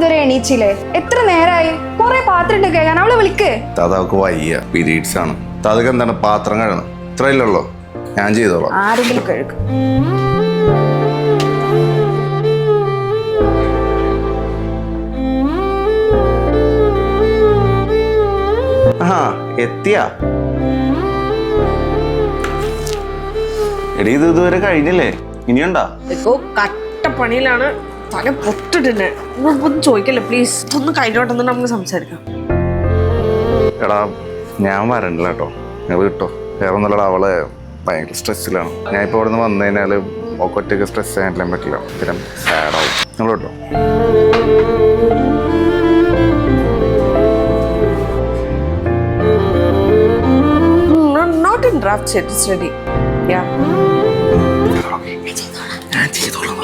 ഇതുവരെ എണീച്ചില്ലേ? എത്ര നേരായി? കുറെ പാത്രം ഇട്ട് കേൾക്കാൻ അവളെ വിളിക്ക്. താതാക്ക് വയ്യ. പീരീഡ്സ് ആണ് താതക്ക് എന്താണ്? പാത്രം കഴുകണം. ഇത്രയല്ലോ ഞാൻ ചെയ്തോളാം. ആരെങ്കിലും കഴുകും. ആ എത്തിയാ? എടി ഇത് ഇതുവരെ കഴിഞ്ഞില്ലേ? ഇനിയുണ്ടാ? കട്ടപ്പണിയിലാണ്. തല പൊട്ടിട്ടിന് ഒന്നും ചോദിക്കല്ലേ പ്ലീസ് ഇതൊന്ന് കഴിഞ്ഞോട്ടെന്ന് നമുക്ക് സംസാരിക്കാം. എടാ ഞാൻ വരണില്ല കേട്ടോ. ഞാൻ വിട്ടോ. വേറെ ഒന്നുമല്ലടാ അവൾ ഭയങ്കര സ്ട്രെസ്സിലാണ് ഞാൻ ഇപ്പൊ ഇവിടെ നിന്ന് വന്നു കഴിഞ്ഞാൽ ഒക്കെ ഒറ്റയ്ക്ക് സ്ട്രെസ് ചെയ്യാൻ പറ്റില്ല. സ്ഥിരം സാഡാവും നിങ്ങൾ കേട്ടോ note in draft set study ഞാൻ ചെയ്തോളാം.